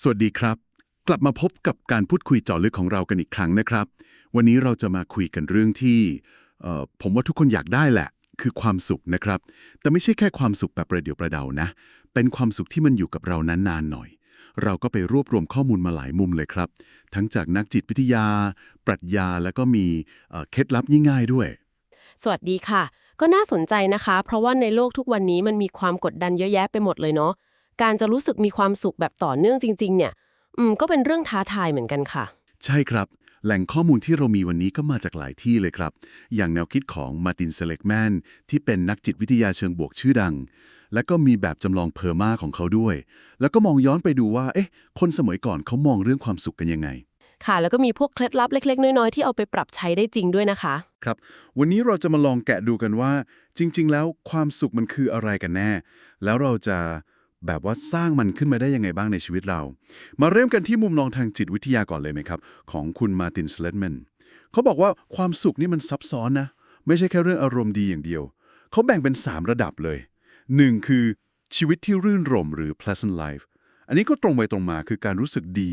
สวัสดีครับ กลับมาพบกับการพูดคุยเจาะลึกของเรากันอีกครั้งนะครับ วันนี้เราจะมาคุยกันเรื่องที่ผมว่าทุกคนอยากได้แหละ คือความสุขนะครับ แต่ไม่ใช่แค่ความสุขแบบประเดี๋ยวประเดานะ เป็นความสุขที่มันอยู่กับเรานานๆหน่อย เราก็ไปรวบรวมข้อมูลมาหลายมุมเลยครับ ทั้งจากนักจิตวิทยา ปรัชญาแล้วก็มีเคล็ดลับง่ายๆด้วย สวัสดีค่ะ ก็น่าสนใจนะคะ เพราะว่าในโลกทุกวันนี้มันมีความกดดันเยอะแยะไปหมดเลยเนาะ การจะรู้สึกมีความสุขแบบต่อเนื่องจริง ๆ เนี่ย อืม ก็เป็นเรื่องท้าทายเหมือนกันค่ะ ใช่ครับ แหล่งข้อมูลที่เรามีวันนี้ก็มาจากหลายที่เลยครับ อย่างแนวคิดของมาร์ตินเซเลกแมนที่เป็นนักจิตวิทยาเชิงบวกชื่อดัง และก็มีแบบจำลองเพอร์มาของเขาด้วย แล้วก็มองย้อนไปดูว่า เอ๊ะ คนสมัยก่อนเขามองเรื่องความสุขกันยังไงค่ะแล้วก็มีพวกเคล็ดลับเล็ก ๆ น้อย ๆ ที่เอาไปปรับใช้ได้จริงด้วยนะคะ ครับ วันนี้เราจะมาลองแกะดูกันว่า จริง ๆ แล้วความสุขมันคืออะไรกันแน่ แล้วเราจะ แบบว่าสร้างมันขึ้นมาได้ยังไงบ้างในชีวิตเรา มาเริ่มกันที่มุมมองทางจิตวิทยาก่อนเลยไหมครับ ของคุณมาตินสเลดแมนเขาบอกว่าความสุขนี่มันซับซ้อนนะ ไม่ใช่แค่เรื่องอารมณ์ดีอย่างเดียว เขาแบ่งเป็น 3 ระดับเลย 1. คือชีวิตที่รื่นรมหรือ pleasant life อันนี้ก็ตรงไปตรงมาคือการรู้สึกดี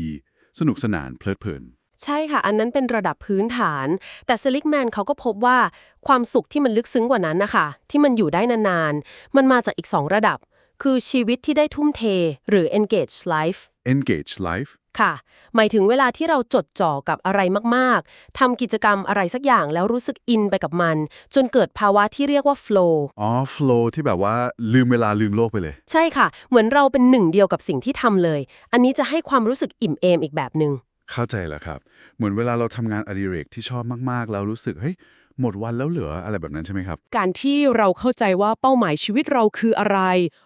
สนุกสนานเพลิดเพลินใช่ค่ะ อันนั้นเป็นระดับพื้นฐาน แต่เซลิกแมนเขาก็พบว่าความสุขที่มันลึกซึ้งกว่านั้นนะคะ ที่มันอยู่ได้นานๆ มันมาจากอีก 2 ระดับ คือชีวิตที่ได้ทุ่มเท หรือ engage life engage life ค่ะ หมายถึงเวลาที่เราจดจ่อกับอะไรมากๆ ทำกิจกรรมอะไรสักอย่างแล้วรู้สึกอินไปกับมัน จนเกิดภาวะที่เรียกว่า flow อ๋อ flow ที่แบบว่าลืมเวลาลืมโลกไปเลย ใช่ค่ะ เหมือนเราเป็นหนึ่งเดียวกับสิ่งที่ทำเลย อันนี้จะให้ความรู้สึกอิ่มเอมอีกแบบหนึง่งเข้าใจแล้วครับ เหมือนเวลาเราทำงานอดิเรกที่ชอบมากๆ แล้วรู้สึกเฮ้ย หมดวันแล้วเหลืออะไรแบบนั้นใช่ไหมครับ การที่เราเข้าใจว่าเป้าหมายชีวิตเราคืออะไร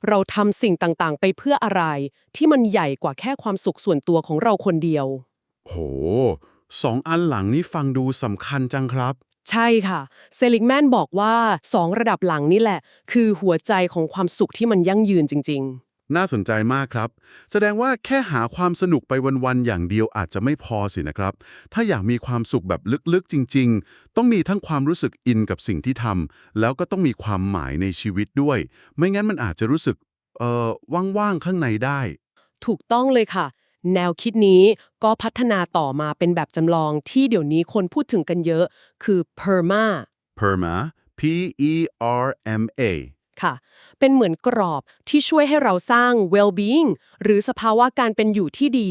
เราทำสิ่งต่างๆ ไปเพื่ออะไร ที่มันใหญ่กว่าแค่ความสุขส่วนตัวของเราคนเดียว โหสองอันหลังนี้ฟังดูสำคัญจังครับ ใช่ค่ะ เซลิกแมนบอกว่าสองระดับหลังนี่แหละ คือหัวใจของความสุขที่มันยั่งยืนจริง น่าสนใจมากครับ แสดงว่าแค่หาความสนุกไปวันๆอย่างเดียวอาจจะไม่พอสินะครับ ถ้าอยากมีความสุขแบบลึกๆจริง ๆ ต้องมีทั้งความรู้สึกอินกับสิ่งที่ทำแล้วก็ต้องมีความหมายในชีวิตด้วย ไม่งั้นมันอาจจะรู้สึกเอ่อว่างๆข้างในได้ ถูกต้องเลยค่ะ แนวคิดนี้ก็พัฒนาต่อมาเป็นแบบจำลองที่เดี๋ยวนี้คนพูดถึงกันเยอะ คือ PERMA PERMA P E R M A ค่ะ เป็นเหมือนกรอบที่ช่วยให้เราสร้าง well-being หรือสภาวะการเป็นอยู่ที่ดี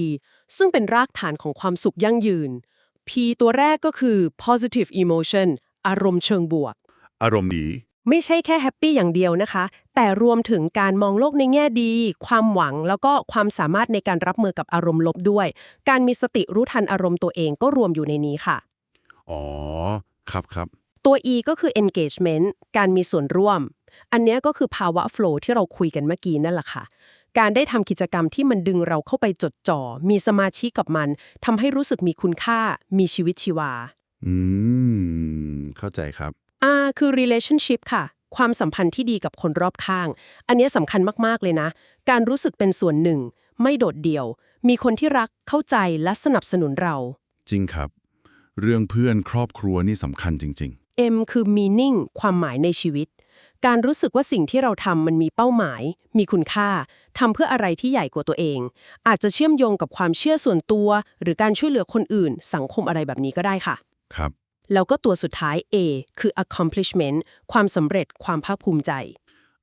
ซึ่งเป็นรากฐานของความสุขยั่งยืน P ตัวแรกก็คือ positive emotion อารมณ์เชิงบวก อารมณ์ดี ไม่ใช่แค่แฮปปี้อย่างเดียวนะคะ แต่รวมถึงการมองโลกในแง่ดี ความหวังแล้วก็ความสามารถในการรับมือกับอารมณ์ลบด้วย การมีสติรู้ทันอารมณ์ตัวเองก็รวมอยู่ในนี้ค่ะ อ๋อ ครับครับ ตัว E ก็คือ engagement การมีส่วนร่วม อันเนี้ยก็คือภาวะ flow ที่เราคุยกันเมื่อกี้นั่นแหละค่ะ การได้ทำกิจกรรมที่มันดึงเราเข้าไปจดจ่อ มีสมาธิกับมันทำให้รู้สึกมีคุณค่า มีชีวิตชีวา อืม เข้าใจครับ R คือ relationship ค่ะ ความสัมพันธ์ที่ดีกับคนรอบข้าง อันเนี้ยสำคัญมาก ๆ เลยนะ การรู้สึกเป็นส่วนหนึ่ง ไม่โดดเดี่ยว มีคนที่รักเข้าใจและสนับสนุนเรา จริงครับ เรื่องเพื่อนครอบครัวนี่สำคัญจริง M คือ meaning ความหมายในชีวิต การรู้สึกว่าสิ่งที่เราทำมันมีเป้าหมาย มีคุณค่าทำเพื่ออะไรที่ใหญ่กว่าตัวเอง อาจจะเชื่อมโยงกับความเชื่อส่วนตัว หรือการช่วยเหลือคนอื่น สังคมอะไรแบบนี้ก็ได้ค่ะๆครับ แล้วก็ตัวสุดท้าย A คือ accomplishment ความสำเร็จ ความภาคภูมิใจ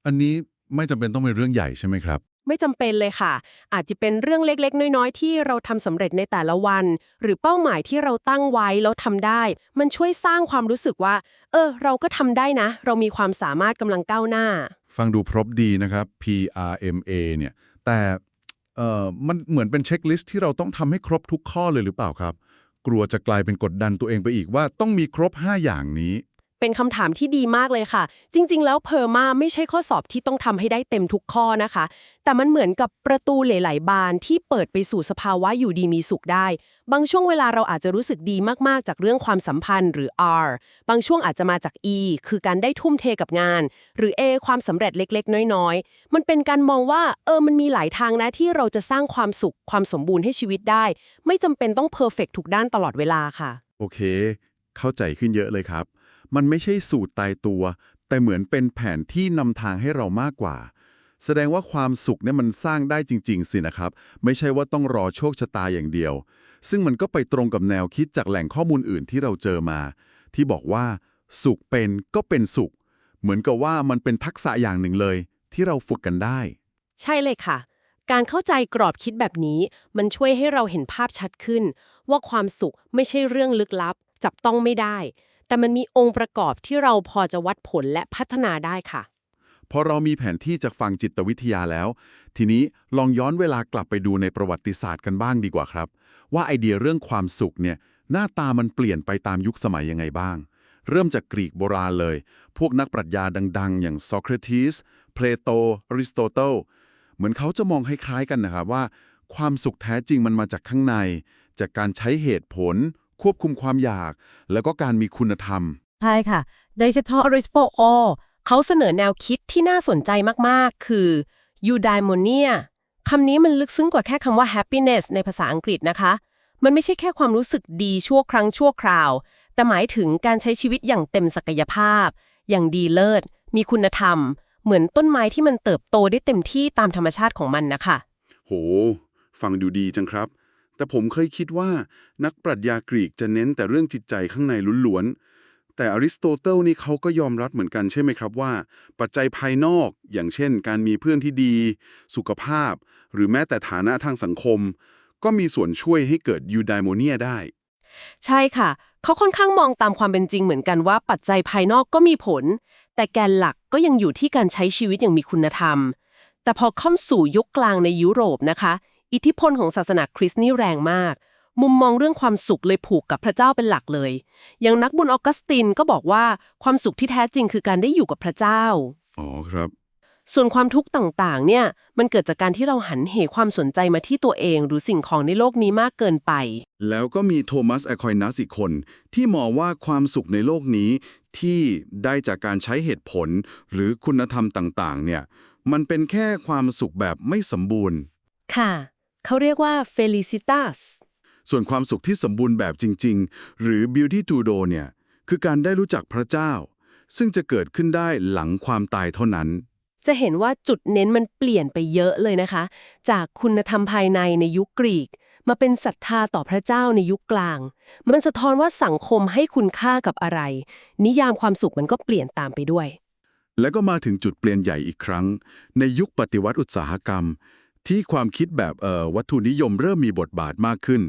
อันนี้ไม่จำเป็นต้องเป็นเรื่องใหญ่ใช่ไหมครับ ไม่จำเป็นเลยค่ะ อาจจะเป็นเรื่องเล็กๆ น้อยๆ ที่เราทำสำเร็จในแต่ละวัน หรือเป้าหมายที่เราตั้งไว้แล้วทำได้ มันช่วยสร้างความรู้สึกว่า เออ เราก็ทำได้นะ เรามีความสามารถกำลังก้าวหน้า ฟังดูพรบดีนะครับ P R M A เนี่ยแต่เออมันเหมือนเป็นเช็คลิสต์ที่เราต้องทำให้ครบทุกข้อเลยหรือเปล่าครับ กลัวจะกลายเป็นกดดันตัวเองไปอีกว่าต้องมีครบ 5 อย่างนี้ เป็นคำถามที่ดีมากเลยค่ะ จริง ๆ แล้วเพอร์มาไม่ใช่ข้อสอบที่ต้องทำให้ได้เต็มทุกข้อนะคะ แต่มันเหมือนกับประตูหลาย ๆ บานที่เปิดไปสู่สภาวะอยู่ดีมีสุขได้ บางช่วงเวลาเราอาจจะรู้สึกดีมาก ๆ จากเรื่องความสัมพันธ์หรือ R บางช่วงอาจจะมาจาก E คือการได้ทุ่มเทกับงาน หรือ A ความสำเร็จเล็ก ๆ น้อย ๆ มันเป็นการมองว่าเออมันมีหลายทางนะที่เราจะสร้างความสุขความสมบูรณ์ให้ชีวิตได้ ไม่จำเป็นต้องเพอร์เฟกทุกด้านตลอดเวลาค่ะ โอเค เข้าใจขึ้นเยอะเลยครับ มันไม่ใช่สูตรตายตัว แต่เหมือนเป็นแผนที่นำทางให้เรามากกว่า แสดงว่าความสุขเนี่ยมันสร้างได้จริง ๆ สินะครับ ไม่ใช่ว่าต้องรอโชคชะตาอย่างเดียว ซึ่งมันก็ไปตรงกับแนวคิดจากแหล่งข้อมูลอื่นที่เราเจอมา ที่บอกว่า สุขเป็นก็เป็นสุข เหมือนกับว่ามันเป็นทักษะอย่างหนึ่งเลย ที่เราฝึกกันได้ ใช่เลยค่ะการเข้าใจกรอบคิดแบบนี้ มันช่วยให้เราเห็นภาพชัดขึ้น ว่าความสุขไม่ใช่เรื่องลึกลับ จับต้องไม่ได้ แต่มันมีองค์ประกอบที่เราพอจะวัดผลและพัฒนาได้ค่ะ พอเรามีแผนที่จากฝั่งจิตวิทยาแล้ว ทีนี้ลองย้อนเวลากลับไปดูในประวัติศาสตร์กันบ้างดีกว่าครับ ว่าไอเดียเรื่องความสุขเนี่ยหน้าตามันเปลี่ยนไปตามยุคสมัยยังไงบ้าง เริ่มจากกรีกโบราณเลย พวกนักปรัชญาดัง ๆ อย่างโซเครติสเพลโตอริสโตเติลเหมือนเขาจะมองคล้ายๆกันนะครับว่า ความสุขแท้จริงมันมาจากข้างใน จากการใช้เหตุผล ควบคุมความอยาก แล้วก็การมีคุณธรรม ใช่ค่ะ โดยเฉพาะอริสโปโอเขาเสนอแนวคิดที่น่าสนใจมาก ๆ คือ eudaimonia คำนี้มันลึกซึ้งกว่าแค่คำว่า happiness ในภาษาอังกฤษนะคะ มันไม่ใช่แค่ความรู้สึกดีชั่วครั้งชั่วคราว แต่หมายถึงการใช้ชีวิตอย่างเต็มศักยภาพ อย่างดีเลิศ มีคุณธรรม เหมือนต้นไม้ที่มันเติบโตได้เต็มที่ตามธรรมชาติของมันนะคะ โห ฟังดูดีจังครับ แต่ผมเคยคิดว่านักปรัชญากรีกจะเน้นแต่เรื่องจิตใจข้างในล้วนๆ แต่อริสโตเติลนี่เขาก็ยอมรับเหมือนกันใช่ไหมครับว่า ปัจจัยภายนอก อย่างเช่น การมีเพื่อนที่ดี สุขภาพ หรือแม้แต่ฐานะทางสังคม ก็มีส่วนช่วยให้เกิดยูไดโมเนียได้ ใช่ค่ะ เขาค่อนข้างมองตามความเป็นจริงเหมือนกันว่าปัจจัยภายนอกก็มีผล แต่แกนหลักก็ยังอยู่ที่การใช้ชีวิตอย่างมีคุณธรรม แต่พอเข้าสู่ยุคกลางในยุโรปนะคะ อิทธิพลของศาสนาคริสต์นี่แรงมาก มุมมองเรื่องความสุขเลยผูกกับพระเจ้าเป็นหลักเลย อย่างนักบุญออกัสตินก็บอกว่าความสุขที่แท้จริงคือการได้อยู่กับพระเจ้า อ๋อครับ ส่วนความทุกข์ต่างๆ เนี่ย มันเกิดจากการที่เราหันเหความสนใจมาที่ตัวเองหรือสิ่งของในโลกนี้มากเกินไป แล้วก็มีโทมัสแอคอยนัสอีกคน ที่มองว่าความสุขในโลกนี้ที่ได้จากการใช้เหตุผลหรือคุณธรรมต่างๆ เนี่ย มันเป็นแค่ความสุขแบบไม่สมบูรณ์ ค่ะ เขาเรียกว่า felicitas ส่วนความสุขที่สมบูรณ์แบบจริง ๆ หรือ beauty to do เนี่ย คือการได้รู้จักพระเจ้า ซึ่งจะเกิดขึ้นได้หลังความตายเท่านั้น จะเห็นว่าจุดเน้นมันเปลี่ยนไปเยอะเลยนะคะ จากคุณธรรมภายในในยุคกรีก มาเป็นศรัทธาต่อพระเจ้าในยุคกลาง มันสะท้อนว่าสังคมให้คุณค่ากับอะไร นิยามความสุขมันก็เปลี่ยนตามไปด้วยแล้วก็มาถึงจุดเปลี่ยนใหญ่อีกครั้ง ในยุคปฏิวัติอุตสาหกรรม ที่ความคิดแบบเอ่อวัตถุนิยมเริ่มมีบทบาทมากขึ้น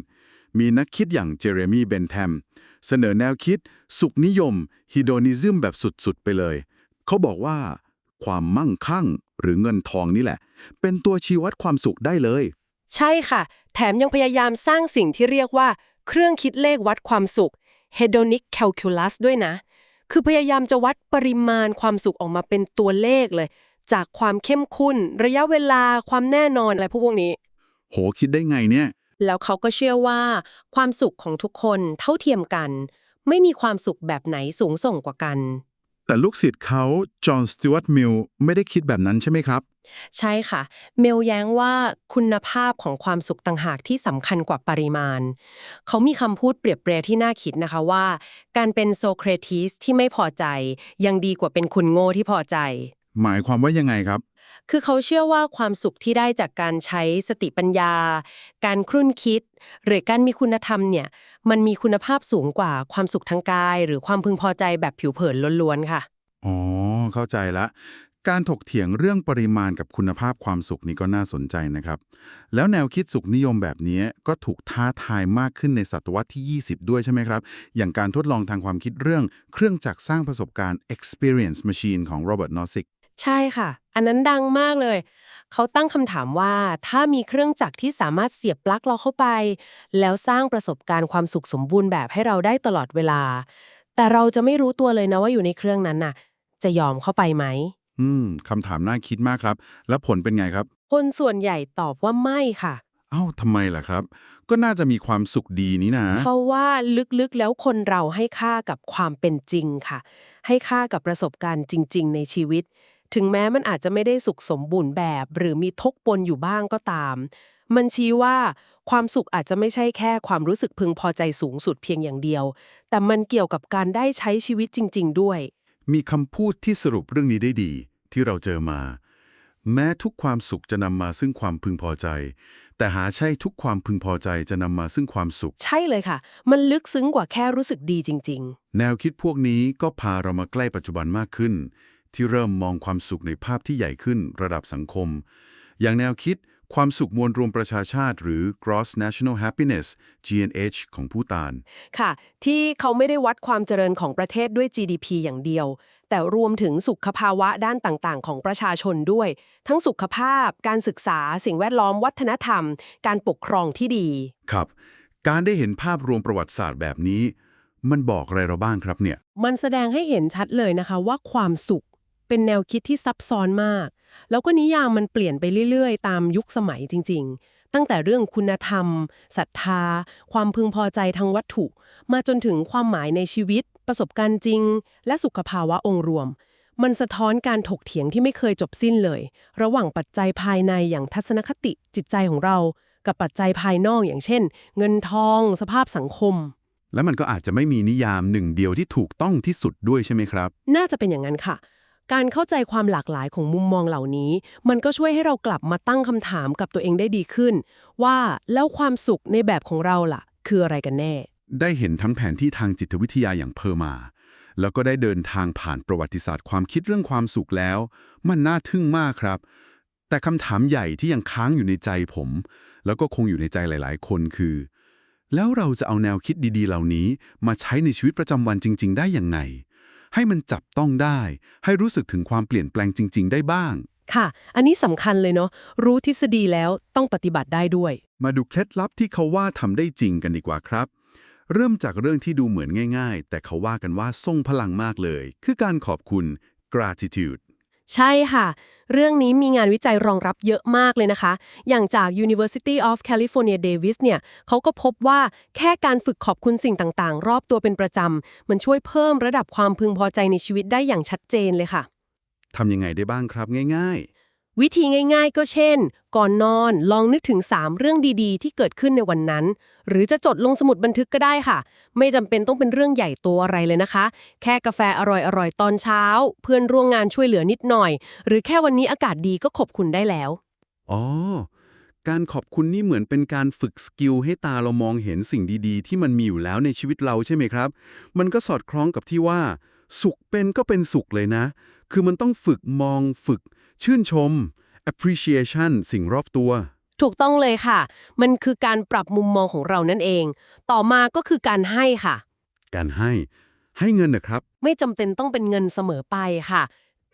มีนักคิดอย่างเจเรมีเบนแทม เสนอแนวคิด สุขนิยมฮิโดนิซึมแบบสุดๆ ไปเลย เขาบอกว่า ความมั่งคั่งหรือเงินทองนี่แหละ เป็นตัวชี้วัดความสุขได้เลย ใช่ค่ะ แถมยังพยายามสร้างสิ่งที่เรียกว่า เครื่องคิดเลขวัดความสุข hedonic calculus ด้วยนะ คือพยายามจะวัดปริมาณความสุขออกมาเป็นตัวเลขเลย จากความเข้มข้นระยะเวลาความแน่นอนอะไรพวกนี้ โหคิดได้ไงเนี่ย แล้วเขาก็เชื่อว่า ความสุขของทุกคนเท่าเทียมกัน ไม่มีความสุขแบบไหนสูงส่งกว่ากัน แต่ลูกศิษย์เขาจอห์นสติว a ตมิลไม่ได้คิดแบบนั้นใช่ไหมครับ ใช่ค่ะ เมลแย้งว่าคุณภาพของความสุขต่างหากที่สำคัญกว่าปริมาณ เขามีคำพูดเปรียบเปรยที่น่าคิดนะคะว่า การเป็นโซเครติสที่ไม่พอใจ ยังดีกว่าเป็นคุณโง่ที่พอใจ หมายความว่ายังไงครับ คือเขาเชื่อว่าความสุขที่ได้จากการใช้สติปัญญา การครุ่นคิด หรือการมีคุณธรรมเนี่ย มันมีคุณภาพสูงกว่าความสุขทางกาย หรือความพึงพอใจแบบผิวเผินล้วนๆค่ะ อ๋อ เข้าใจละ การถกเถียงเรื่องปริมาณกับคุณภาพความสุขนี้ก็น่าสนใจนะครับ แล้วแนวคิดสุขนิยมแบบนี้ก็ถูกท้าทายมากขึ้นในศตวรรษที่ 20 ด้วยใช่ไหมครับ อย่างการทดลองทางความคิดเรื่องเครื่องจักรสร้างประสบการณ์ experience machine ของโรเบิร์ตนอสิก ใช่ค่ะ อันนั้นดังมากเลย เขาตั้งคำถามว่าถ้ามีเครื่องจักรที่สามารถเสียบปลั๊กเราเข้าไป แล้วสร้างประสบการณ์ความสุขสมบูรณ์แบบให้เราได้ตลอดเวลา แต่เราจะไม่รู้ตัวเลยนะว่าอยู่ในเครื่องนั้นน่ะ จะยอมเข้าไปไหม อืมคำถามน่าคิดมากครับ แล้วผลเป็นไงครับ คนส่วนใหญ่ตอบว่าไม่ค่ะ เอ้าทำไมล่ะครับ ก็น่าจะมีความสุขดีนี่นะ เพราะว่าลึกๆแล้วคนเราให้ค่ากับความเป็นจริงค่ะ ให้ค่ากับประสบการณ์จริง ๆ ในชีวิต ถึงแม้มันอาจจะไม่ได้สุขสมบูรณ์แบบ หรือมีทกปนอยู่บ้างก็ตาม มันชี้ว่าความสุขอาจจะไม่ใช่แค่ความรู้สึกพึงพอใจสูงสุดเพียงอย่างเดียว แต่มันเกี่ยวกับการได้ใช้ชีวิตจริง ๆ ด้วย มีคำพูดที่สรุปเรื่องนี้ได้ดี ที่เราเจอมา แม้ทุกความสุขจะนำมาซึ่งความพึงพอใจ แต่หาใช่ทุกความพึงพอใจจะนำมาซึ่งความสุข ใช่เลยค่ะ มันลึกซึ้งกว่าแค่รู้สึกดีจริงแนวคิดพวกนี้ก็พาเรามาใกล้ปัจจุบันมากขึ้น ที่เริ่มมองความสุขในภาพที่ใหญ่ขึ้นระดับสังคม อย่างแนวคิดความสุขมวลรวมประชาชาติ หรือ Gross National Happiness GNH ของผู้ตานๆค่ะ ที่เขาไม่ได้วัดความเจริญของประเทศด้วย GDP อย่างเดียว แต่รวมถึงสุขภาวะด้านต่างๆ ของประชาชนด้วย ทั้งสุขภาพ การศึกษา สิ่งแวดล้อมวัฒนธรรม การปกครองที่ดี ครับ การได้เห็นภาพรวมประวัติศาสตร์แบบนี้ มันบอกอะไรเราบ้างครับเนี่ย มันแสดงให้เห็นชัดเลยนะคะว่าความสุข เป็นแนวคิดที่ซับซ้อนมาก แล้วก็นิยามมันเปลี่ยนไปเรื่อยๆ ตามยุคสมัยจริง ๆ ตั้งแต่เรื่องคุณธรรมศรัทธา ความพึงพอใจทางวัตถุ มาจนถึงความหมายในชีวิต ประสบการณ์จริง และสุขภาวะองค์รวม มันสะท้อนการถกเถียงที่ไม่เคยจบสิ้นเลย ระหว่างปัจจัยภายในอย่างทัศนคติจิตใจของเรา กับปัจจัยภายนอกอย่างเช่น เงินทอง สภาพสังคมและมันก็อาจจะไม่มีนิยามหนึ่งเดียวที่ถูกต้องที่สุดด้วยใช่ไหมครับ น่าจะเป็นอย่างนั้นค่ะ การเข้าใจความหลากหลายของมุมมองเหล่านี้ มันก็ช่วยให้เรากลับมาตั้งคำถามกับตัวเองได้ดีขึ้น ว่าแล้วความสุขในแบบของเราล่ะ คืออะไรกันแน่ ได้เห็นทั้งแผนที่ทางจิตวิทยาอย่างเพอร์มา แล้วก็ได้เดินทางผ่านประวัติศาสตร์ความคิดเรื่องความสุขแล้ว มันน่าทึ่งมากครับ แต่คำถามใหญ่ที่ยังค้างอยู่ในใจผม แล้วก็คงอยู่ในใจหลาย ๆ คนคือ แล้วเราจะเอาแนวคิดดี ๆ เหล่านี้ มาใช้ในชีวิตประจำวันจริง ๆ ได้อย่างไง ให้มันจับต้องได้ ให้รู้สึกถึงความเปลี่ยนแปลงจริง ๆ ได้บ้าง ค่ะ อันนี้สำคัญเลยเนาะ รู้ทฤษฎีแล้วต้องปฏิบัติได้ด้วย มาดูเคล็ดลับที่เขาว่าทำได้จริงกันดีกว่าครับ เริ่มจากเรื่องที่ดูเหมือนง่าย ๆ แต่เขาว่ากันว่าทรงพลังมากเลย คือการขอบคุณ gratitude ใช่ค่ะ เรื่องนี้มีงานวิจัยรองรับเยอะมากเลยนะคะ อย่างจาก University of California Davis เนี่ยเขาก็พบว่าแค่การฝึกขอบคุณสิ่งต่างๆ รอบตัวเป็นประจำ มันช่วยเพิ่มระดับความพึงพอใจในชีวิตได้อย่างชัดเจนเลยค่ะ ทำยังไงได้บ้างครับง่ายๆ วิธีง่ายๆ ก็เช่น ก่อนนอนลองนึกถึง 3 เรื่องดีๆ ที่เกิดขึ้นในวันนั้น หรือจะจดลงสมุดบันทึกก็ได้ค่ะ ไม่จำเป็นต้องเป็นเรื่องใหญ่โตัวอะไรเลยนะคะ แค่กาแฟอร่อยๆ ตอนเช้า เพื่อนร่วมงานช่วยเหลือนิดหน่อย หรือแค่วันนี้อากาศดีก็ขอบคุณได้แล้ว อ๋อ การขอบคุณนี่เหมือนเป็นการฝึกสกิลให้ตาเรามองเห็นสิ่งดีๆ ที่มันมีอยู่แล้วในชีวิตเราใช่ไหมครับ มันก็สอดคล้องกับที่ว่า สุขเป็นก็เป็นสุขเลยนะ คือมันต้องฝึกมองฝึก ชื่นชม appreciation สิ่งรอบตัว ถูกต้องเลยค่ะ มันคือการปรับมุมมองของเรานั่นเอง ต่อมาก็คือการให้ค่ะ การให้ ให้เงินนะครับ ไม่จำเป็นต้องเป็นเงินเสมอไปค่ะ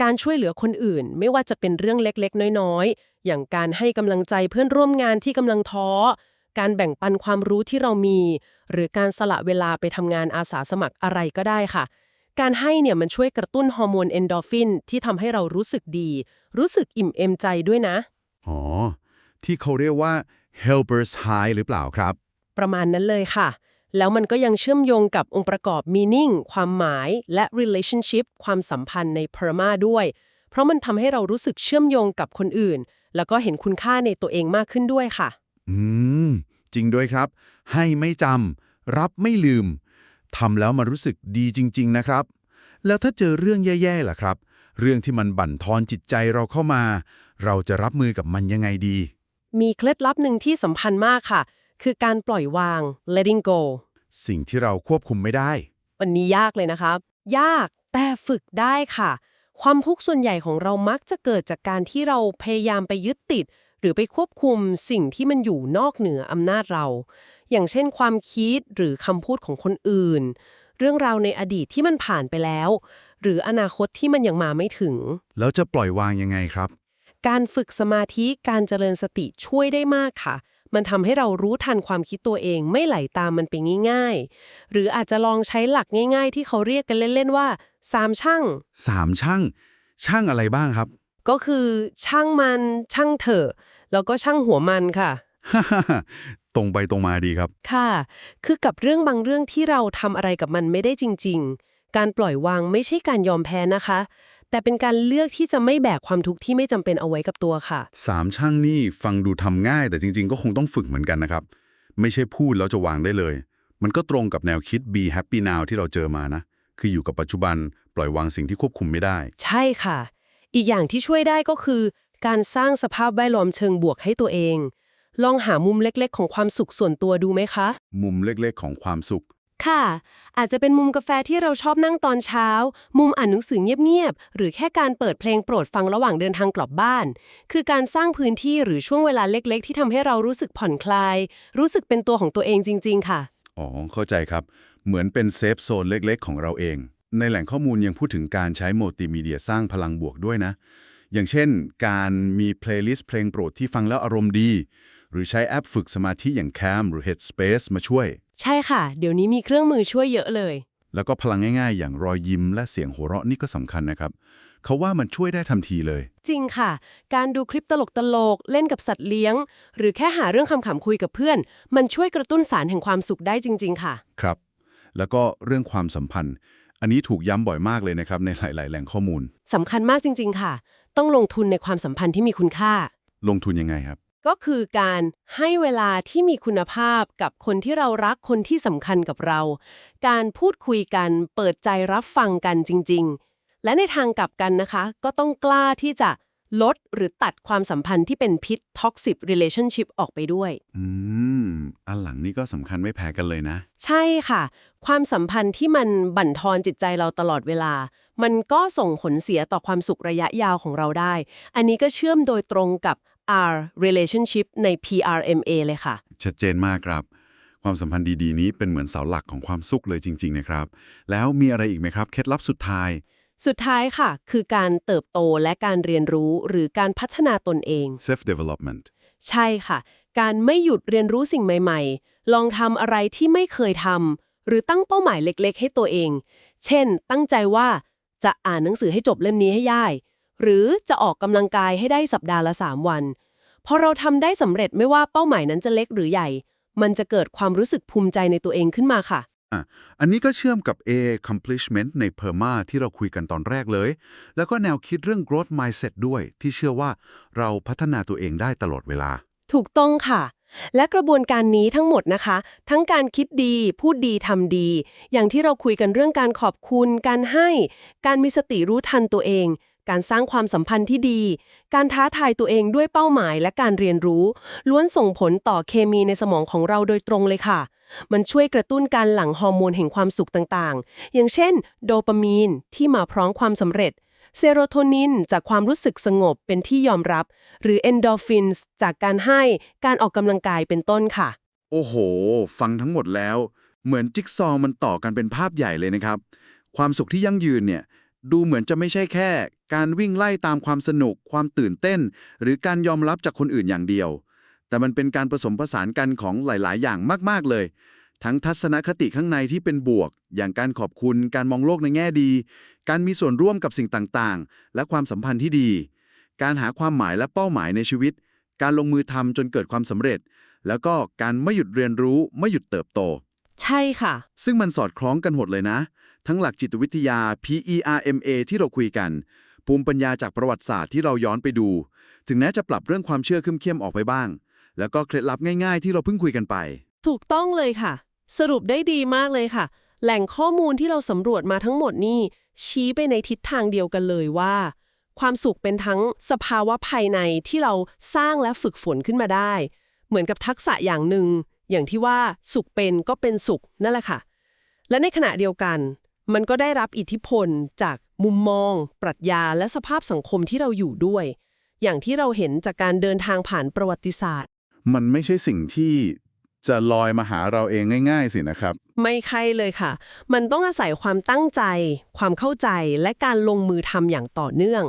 การช่วยเหลือคนอื่น ไม่ว่าจะเป็นเรื่องเล็กๆ น้อยๆ อย่างการให้กำลังใจเพื่อนร่วมงานที่กำลังท้อ การแบ่งปันความรู้ที่เรามี หรือการสละเวลาไปทำงานอาสาสมัครอะไรก็ได้ค่ะ การให้เนี่ยมันช่วยกระตุ้นฮอร์โมนเอนโดรฟินที่ทำให้เรารู้สึกดี รู้สึกอิ่มเอมใจด้วยนะ อ๋อ ที่เขาเรียกว่า helpers high หรือเปล่าครับ ประมาณนั้นเลยค่ะ แล้วมันก็ยังเชื่อมโยงกับองค์ประกอบ meaning ความหมาย และ relationship ความสัมพันธ์ใน PERMA ด้วย เพราะมันทำให้เรารู้สึกเชื่อมโยงกับคนอื่น แล้วก็เห็นคุณค่าในตัวเองมากขึ้นด้วยค่ะ อืม จริงด้วยครับ ให้ไม่จำรับไม่ลืม ทำแล้วมารู้สึกดีจริง ๆ นะครับ แล้วถ้าเจอเรื่องแย่ๆล่ะครับ เรื่องที่มันบั่นทอนจิตใจเราเข้ามา เราจะรับมือกับมันยังไงดี มีเคล็ดลับหนึ่งที่สำคัญมากค่ะ คือการปล่อยวาง letting go สิ่งที่เราควบคุมไม่ได้ วันนี้ยากเลยนะครับ ยากแต่ฝึกได้ค่ะ ความทุกข์ส่วนใหญ่ของเรามักจะเกิดจากการที่เราพยายามไปยึดติด หรือไปควบคุมสิ่งที่มันอยู่นอกเหนืออำนาจเรา อย่างเช่นความคิดหรือคำพูดของคนอื่น เรื่องราวในอดีตที่มันผ่านไปแล้ว หรืออนาคตที่มันยังมาไม่ถึง แล้วจะปล่อยวางยังไงครับ การฝึกสมาธิการเจริญสติช่วยได้มากค่ะ มันทำให้เรารู้ทันความคิดตัวเองไม่ไหลตามมันไปง่าย ๆ หรืออาจจะลองใช้หลักง่าย ๆ ที่เขาเรียกกันเล่นๆว่าสามช่างสามช่างช่างอะไรบ้างครับ ก็คือช่างมันช่างเถอะแล้วก็ช่างหัวมันค่ะ ตรงไปตรงมาดีครับ ค่ะ คือกับเรื่องบางเรื่องที่เราทำอะไรกับมันไม่ได้จริง ๆ การปล่อยวางไม่ใช่การยอมแพ้นะคะ แต่เป็นการเลือกที่จะไม่แบกความทุกข์ที่ไม่จำเป็นเอาไว้กับตัวค่ะ สามช่างนี่ฟังดูทำง่าย แต่จริง ๆ ก็คงต้องฝึกเหมือนกันนะครับ ไม่ใช่พูดแล้วจะวางได้เลย มันก็ตรงกับแนวคิด be happy now ที่เราเจอมานะ คืออยู่กับปัจจุบันปล่อยวางสิ่งที่ควบคุมไม่ได้ ใช่ค่ะ อีกอย่างที่ช่วยได้ก็คือ การสร้างสภาพแวดล้อมเชิงบวกให้ตัวเอง ลองหามุมเล็กๆ ของความสุขส่วนตัวดูไหมคะ มุมเล็กๆ ของความสุข ค่ะ อาจจะเป็นมุมกาแฟที่เราชอบนั่งตอนเช้า มุมอ่านหนังสือเงียบๆ หรือแค่การเปิดเพลงโปรดฟังระหว่างเดินทางกลับบ้าน คือการสร้างพื้นที่หรือช่วงเวลาเล็ก ๆ ที่ทำให้เรารู้สึกผ่อนคลาย รู้สึกเป็นตัวของตัวเองจริง ๆ ค่ะ อ๋อ เข้าใจครับ เหมือนเป็นเซฟโซนเล็กๆ ของเราเอง ในแหล่งข้อมูลยังพูดถึงการใช้มัลติมีเดียสร้างพลังบวกด้วยนะ อย่างเช่น การมีเพลย์ลิสต์เพลงโปรดที่ฟังแล้วอารมณ์ดี หรือใช้แอปฝึกสมาธิอย่าง Cam หรือ Headspace มาช่วย ใช่ค่ะ เดี๋ยวนี้มีเครื่องมือช่วยเยอะเลย แล้วก็พลังง่ายๆ อย่างรอยยิ้มและเสียงหัวเราะนี่ก็สำคัญนะครับ เขาว่ามันช่วยได้ทันทีเลย จริงค่ะ การดูคลิปตลกๆเล่นกับสัตว์เลี้ยง หรือแค่หาเรื่องคำๆคุยกับเพื่อน มันช่วยกระตุ้นสารแห่งความสุขได้จริง ๆ ค่ะ ครับ แล้วก็เรื่องความสัมพันธ์ อันนี้ถูกย้ำบ่อยมากเลยนะครับในหลายๆ แหล่งข้อมูลสำคัญมากจริง ๆ ค่ะ ต้องลงทุนในความสัมพันธ์ที่มีคุณค่า ลงทุนยังไงครับ ก็คือการให้เวลาที่มีคุณภาพกับคนที่เรารักคนที่สำคัญกับเรา การพูดคุยกันเปิดใจรับฟังกันจริง ๆ และในทางกลับกันนะคะ ก็ต้องกล้าที่จะลดหรือตัดความสัมพันธ์ที่เป็นพิษ toxic relationship ออกไปด้วย อืม อันหลังนี่ก็สำคัญไม่แพ้กันเลยนะ ใช่ค่ะ ความสัมพันธ์ที่มันบั่นทอนจิตใจเราตลอดเวลา มันก็ส่งผลเสียต่อความสุขระยะยาวของเราได้ อันนี้ก็เชื่อมโดยตรงกับ R relationship ใน PRMA เลยค่ะ ชัดเจนมากครับ ความสัมพันธ์ดีๆ นี้เป็นเหมือนเสาหลักของความสุขเลยจริง ๆ นะครับ แล้วมีอะไรอีกไหมครับ เคล็ดลับสุดท้าย สุดท้ายค่ะ คือการเติบโตและการเรียนรู้หรือการพัฒนาตนเอง self development ใช่ค่ะ การไม่หยุดเรียนรู้สิ่งใหม่ ๆ ลองทำอะไรที่ไม่เคยทำหรือตั้งเป้าหมายเล็กๆ ให้ตัวเอง เช่น ตั้งใจว่าจะอ่านหนังสือให้จบเล่มนี้ให้ได้ หรือจะออกกำลังกายให้ได้สัปดาห์ละ 3 วัน พอเราทำได้สำเร็จไม่ว่าเป้าหมายนั้นจะเล็กหรือใหญ่ มันจะเกิดความรู้สึกภูมิใจในตัวเองขึ้นมาค่ะอะ อันนี้ก็เชื่อมกับ A accomplishment ใน PERMA ที่เราคุยกันตอนแรกเลย แล้วก็แนวคิดเรื่อง growth mindset ด้วย ที่เชื่อว่าเราพัฒนาตัวเองได้ตลอดเวลา ถูกต้องค่ะ และกระบวนการนี้ทั้งหมดนะคะ ทั้งการคิดดี พูดดีทำดี อย่างที่เราคุยกันเรื่องการขอบคุณ การให้ การมีสติรู้ทันตัวเอง การสร้างความสัมพันธ์ที่ดี การท้าทายตัวเองด้วยเป้าหมายและการเรียนรู้ ล้วนส่งผลต่อเคมีในสมองของเราโดยตรงเลยค่ะ มันช่วยกระตุ้นการหลั่งฮอร์โมนแห่งความสุขต่างๆ อย่างเช่น โดปามีนที่มาพร้อมความสำเร็จเซโรโทนินจากความรู้สึกสงบเป็นที่ยอมรับ หรือเอนโดฟินส์จากการให้การออกกำลังกายเป็นต้นค่ะ โอ้โห ฟังทั้งหมดแล้ว เหมือนจิ๊กซอว์มันต่อกันเป็นภาพใหญ่เลยนะครับ ความสุขที่ยั่งยืนเนี่ย ดูเหมือนจะไม่ใช่แค่ การวิ่งไล่ตามความสนุก ความตื่นเต้น หรือการยอมรับจากคนอื่นอย่างเดียว แต่มันเป็นการผสมผสานกันของหลาย ๆ อย่างมาก ๆ เลย ทั้งทัศนคติข้างในที่เป็นบวก อย่างการขอบคุณ การมองโลกในแง่ดี การมีส่วนร่วมกับสิ่งต่าง ๆ และความสัมพันธ์ที่ดี การหาความหมายและเป้าหมายในชีวิต การลงมือทำจนเกิดความสำเร็จ แล้วก็การไม่หยุดเรียนรู้ ไม่หยุดเติบโต ใช่ค่ะ ซึ่งมันสอดคล้องกันหมดเลยนะ ทั้งหลักจิตวิทยา PERMA ที่เราคุยกัน ภูมิปัญญาจากประวัติศาสตร์ที่เราย้อนไปดู ถึงแม้จะปรับเรื่องความเชื่อเข้มๆออกไปบ้าง แล้วก็เคล็ดลับง่ายๆ ที่เราเพิ่งคุยกันไป ถูกต้องเลยค่ะ สรุปได้ดีมากเลยค่ะ แหล่งข้อมูลที่เราสำรวจมาทั้งหมดนี่ชี้ไปในทิศทางเดียวกันเลยว่า ความสุขเป็นทั้งสภาวะภายในที่เราสร้างและฝึกฝนขึ้นมาได้ เหมือนกับทักษะอย่างหนึ่งอย่างที่ว่าสุขเป็นก็เป็นสุขนั่นแหละค่ะ และในขณะเดียวกัน มันก็ได้รับอิทธิพลจากมุมมอง ปรัชญาและสภาพสังคมที่เราอยู่ด้วย อย่างที่เราเห็นจากการเดินทางผ่านประวัติศาสตร์ มันไม่ใช่สิ่งที่จะลอยมาหาเราเองง่าย ๆ สินะครับ ไม่ใช่เลยค่ะ มันต้องอาศัยความตั้งใจ ความเข้าใจและการลงมือทำอย่างต่อเนื่อง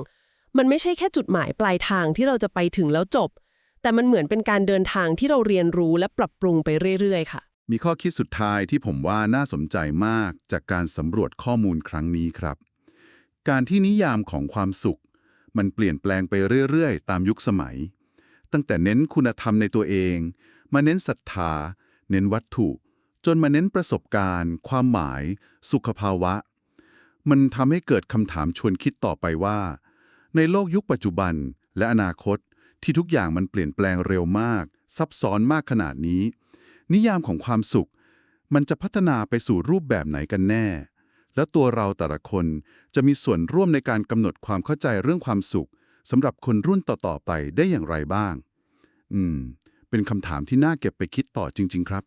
มันไม่ใช่แค่จุดหมายปลายทางที่เราจะไปถึงแล้วจบ แต่มันเหมือนเป็นการเดินทางที่เราเรียนรู้และปรับปรุงไปเรื่อยๆ ค่ะ มีข้อคิดสุดท้ายที่ผมว่าน่าสนใจมากจากการสำรวจข้อมูลครั้งนี้ครับ การที่นิยามของความสุข มันเปลี่ยนแปลงไปเรื่อยๆ ตามยุคสมัย ตั้งแต่เน้นคุณธรรมในตัวเอง มาเน้นศรัทธา เน้นวัตถุ จนมาเน้นประสบการณ์ ความหมาย สุขภาวะ มันทำให้เกิดคำถามชวนคิดต่อไปว่า ในโลกยุคปัจจุบันและอนาคตที่ทุกอย่างมันเปลี่ยนแปลงเร็วมาก ซับซ้อนมากขนาดนี้ นิยามของความสุข มันจะพัฒนาไปสู่รูปแบบไหนกันแน่ และตัวเราแต่ละคนจะมีส่วนร่วมในการกำหนดความเข้าใจเรื่องความสุขสำหรับคนรุ่นต่อๆไปได้อย่างไรบ้าง อืม เป็นคำถามที่น่าเก็บไปคิดต่อจริง ๆ ครับ